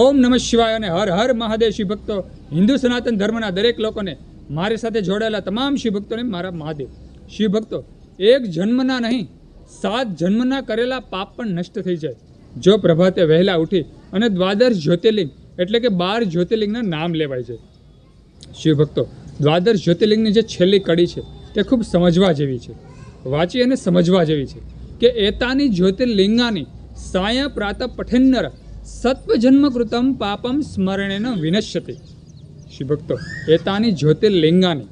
ઓમ નમઃ શિવાય અને હર હર મહાદેવ શિવ ભક્તો, હિન્દુ સનાતન ધર્મના દરેક લોકોને મારી સાથે જોડાયેલા તમામ શિવ ભક્તોને મારા મહાદેવ. શિવ ભક્તો, એક જન્મના નહીં, સાત જન્મના કરેલા પાપ પણ નષ્ટ થઈ જાય. જો પ્રભાતે વહેલા ઉઠી અને દ્વાદશ જ્યોતિર્લિંગ, એટલે કે બાર જ્યોતિર્લિંગના નામ લેવાય છે. શિવ ભક્તો દ્વાદશ જ્યોતિર્લિંગની જે છેલ્લી કડી છે, તે ખૂબ સમજવા જેવી છે. વાંચી અને સમજવા જેવી છે કે એતાની જ્યોતિર્લિંગાની સાય પ્રાત પઠિન્નર સત્વજન્મ કૃતમ પાપમ સ્મરણેન વિનશ્યતિ. શિવભક્તો એતાની જ્યોતિર્લિંગાની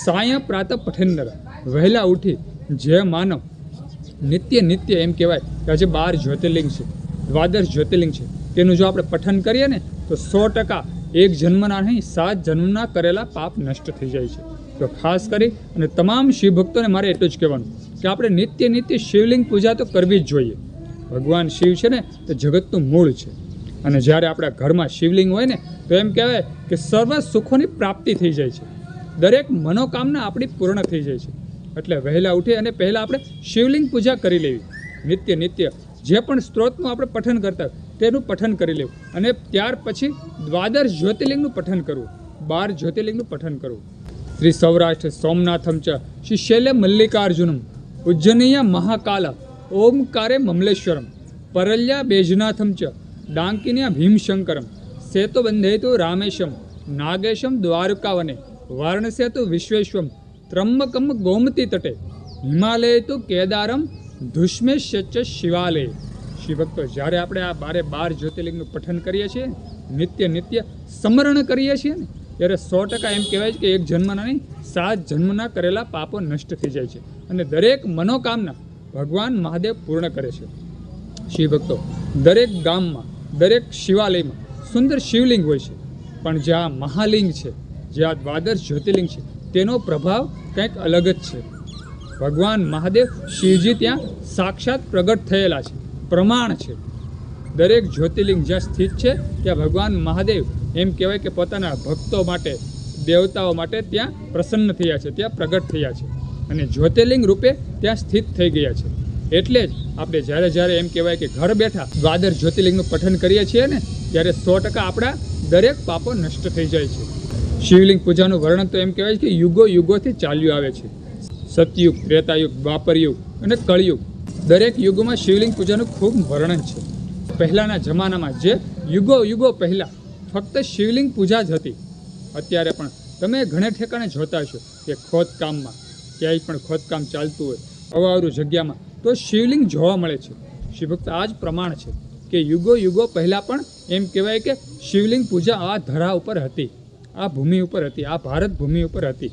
સાય પ્રાત પઠિન્નર, વહેલા ઉઠી જે માનવ. નિત્ય નિત્ય એમ કહેવાય કે આજે બાર જ્યોતિર્લિંગ છે, દ્વાદશ જ્યોતિર્લિંગ છે. તેનું જો આપણે પઠન કરીએ ને, તો સો ટકા એક જન્મના નહીં, સાત જન્મના કરેલા પાપ નષ્ટ થઈ જાય છે. તો ખાસ કરી અને તમામ શિવભક્તોને મારે એટલું જ કહેવાનું કે આપણે નિત્ય નિત્ય શિવલિંગ પૂજા તો કરવી જ જોઈએ. ભગવાન શિવ છે ને, તે જગતનું મૂળ છે. અને જ્યારે આપણા ઘરમાં શિવલિંગ હોય ને, તો એમ કહેવાય કે સર્વ સુખોની પ્રાપ્તિ થઈ જાય છે. દરેક મનોકામના આપણી પૂર્ણ થઈ જાય છે. એટલે વહેલા ઉઠી અને પહેલાં આપણે શિવલિંગ પૂજા કરી લેવી. નિત્ય નિત્ય. જે પણ સ્ત્રોતનું આપણે પઠન કરતા તેનું પઠન કરી લેવું. અને ત્યાર પછી દ્વાદર જ્યોતિર્લિંગનું પઠન કરવું. બાર જ્યોતિર્લિંગનું પઠન કરવું. શ્રી સૌરાષ્ટ્ર સોમનાથમ ચ. શ્રી શૈલ્ય મલ્લિકાર્જુનમ. ઉજ્જનીય મહાકાલ. ઓમકારે મમલેશ્વરમ, પરલ્યા બેજનાથમ ચ, ડાંકિન્યા ભીમશંકરમ, સેતુ બંધેતુ રામેશમ, નાગેશમ દ્વારકાવને વારાણસ્યતુ વિશ્વેશ્વમ ત્રંબકમ ગોમતી તટે હિમાલય તુ કેદારમ ધુષ્મેશ્ચ શિવાલય. શિવભક્તો, જ્યારે આપણે આ બારે બાર જ્યોતિર્લિંગનું પઠન કરીએ છીએ, નિત્ય નિત્ય સ્મરણ કરીએ છીએ ને, ત્યારે સો ટકા એમ કહેવાય છે કે એક જન્મના નહીં, સાત જન્મના કરેલા પાપો નષ્ટ થઈ જાય છે. અને દરેક મનોકામના ભગવાન મહાદેવ પૂર્ણ કરે છે. શિવ ભક્તો, દરેક ગામમાં, દરેક શિવાલયમાં સુંદર શિવલિંગ હોય છે. પણ જ્યાં મહાલિંગ છે જ્યાં દ્વાદશ જ્યોતિર્લિંગ છે, તેનો પ્રભાવ કંઈક અલગ જ છે. ભગવાન મહાદેવ શિવજી ત્યાં સાક્ષાત પ્રગટ થયેલા છે, પ્રમાણ છે. દરેક જ્યોતિર્લિંગ જ્યાં સ્થિત છે, ત્યાં ભગવાન મહાદેવ એમ કહેવાય કે પોતાના ભક્તો માટે, દેવતાઓ માટે ત્યાં પ્રસન્ન થયા છે, ત્યાં પ્રગટ થયા છે. અને જ્યોતિર્લિંગ રૂપે ત્યાં સ્થિત થઈ ગયા છે. એટલે જ આપણે જ્યારે જ્યારે એમ કહેવાય કે ઘર બેઠા દ્વાદર જ્યોતિર્લિંગનું પઠન કરીએ છીએ ને, ત્યારે સો ટકા આપણા દરેક પાપો નષ્ટ થઈ જાય છે. શિવલિંગ પૂજાનું વર્ણન તો એમ કહેવાય છે કે યુગો યુગોથી ચાલ્યું આવે છે. સતયુગ, ત્રેતાયુગ, દ્વાપરયુગ અને કળયુગ દરેક યુગમાં શિવલિંગ પૂજાનું ખૂબ વર્ણન છે. પહેલાંના જમાનામાં જે યુગો યુગો પહેલાં ફક્ત શિવલિંગ પૂજા જ હતી, અત્યારે પણ તમે ઘણે ઠેકાણે જોતા છો કે ખોદકામમાં ક્યાંય પણ ખોદકામ ચાલતું હોય અવાવરું જગ્યામાં, તો શિવલિંગ જોવા મળે છે. શિવભક્ત આ જ પ્રમાણ છે કે યુગો યુગો પહેલાં પણ એમ કહેવાય કે શિવલિંગ પૂજા આ ધરા ઉપર હતી, આ ભૂમિ ઉપર હતી, આ ભારત ભૂમિ ઉપર હતી.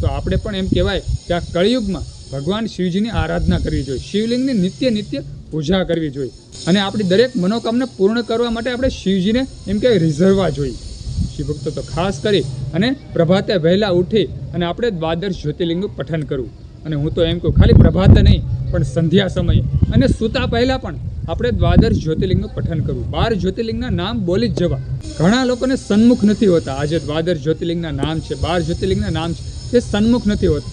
તો આપણે પણ એમ કહેવાય કે આ કળિયુગમાં ભગવાન શિવજીની આરાધના કરવી જોઈએ, શિવલિંગની નિત્ય નિત્ય પૂજા કરવી જોઈએ. અને આપણી દરેક મનોકામના પૂર્ણ કરવા માટે આપણે શિવજીને એમ કહેવાય રિઝરવા જોઈએ. શિવભક્તો તો ખાસ કરી અને પ્રભાતે વહેલા ઉઠી અને આપણે દ્વાદશ જ્યોતિર્લિંગનું પઠન કરવું અને હું તો એમ કહું, ખાલી પ્રભાતે નહીં, પણ સંધ્યા સમયે. અને સૂતા પહેલાં પણ આપણે દ્વાદશ જ્યોતિર્લિંગનું પઠન કરવું બાર જ્યોતિર્લિંગના નામ બોલી જ જવા. ઘણા લોકોને સન્મુખ નથી હોતા. આજે દ્વાદશ જ્યોતિર્લિંગના નામ છે, બાર જ્યોતિર્લિંગના નામ છે. તે સન્મુખ નથી હોતા.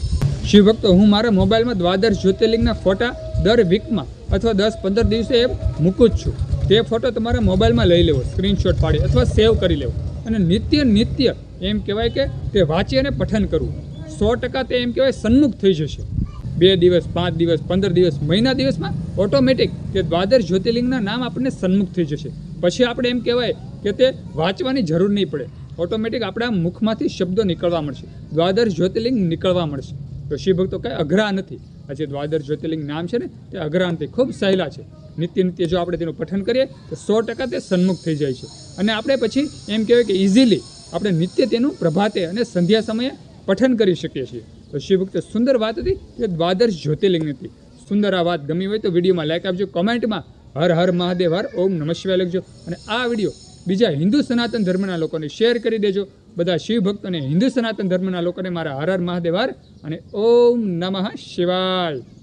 શિવભક્તો હું મારા મોબાઈલમાં દ્વાદશ જ્યોતિર્લિંગના ફોટા દર વીકમાં અથવા દસ પંદર દિવસે મૂકું જ છું. તે ફોટો તમારા મોબાઈલમાં લઈ લેવો, સ્ક્રીનશોટ પાડી અથવા સેવ કરી લેવો. અને નિત્ય નિત્ય એમ કહેવાય કે તે વાંચી અને પઠન કરવું. સો ટકા તે એમ કહેવાય સન્મુખ થઈ જશે. બે દિવસ, પાંચ દિવસ, પંદર દિવસ, મહિના દિવસમાં ઓટોમેટિક તે દ્વાદર જ્યોતિર્લિંગના નામ આપણને સન્મુખ થઈ જશે. પછી આપણે એમ કહેવાય કે તે વાંચવાની જરૂર નહીં પડે. ઓટોમેટિક આપણા મુખમાંથી શબ્દો નીકળવા મળશે. દ્વાદર જ્યોતિર્લિંગ નીકળવા મળશે. તો શિવ ભક્તો કાંઈ અઘરા નથી. આ જે દ્વાદર જ્યોતિર્લિંગ નામ છે ને, તે અઘરા નથી ખૂબ સહેલા છે. નિત્ય નિત્ય જો આપણે તેનું પઠન કરીએ, તો સો ટકા તે સન્મુખ થઈ જાય છે. અને આપણે પછી એમ કહેવાય કે ઇઝીલી આપણે નિત્ય તેનું પ્રભાતે અને સંધ્યા સમયે પઠન કરી શકીએ છીએ. તો શિવ ભક્ત સુંદર વાત હતી કે દ્વાદશ જ્યોતિર્લિંગ હતી. સુંદર આ વાત ગમી હોય તો વિડીયોમાં લાઈક આપજો, કોમેન્ટમાં હર હર મહાદેવ, હર ઓમ નમઃ શિવાય લખજો. અને આ વીડિયો બીજા હિન્દુ સનાતન ધર્મના લોકોને શેર કરી દેજો. બધા શિવ ભક્તોને હિન્દુ સનાતન ધર્મના લોકોને મારા હર હર મહાદેવ, હર અને ઓમ નમઃ શિવાય.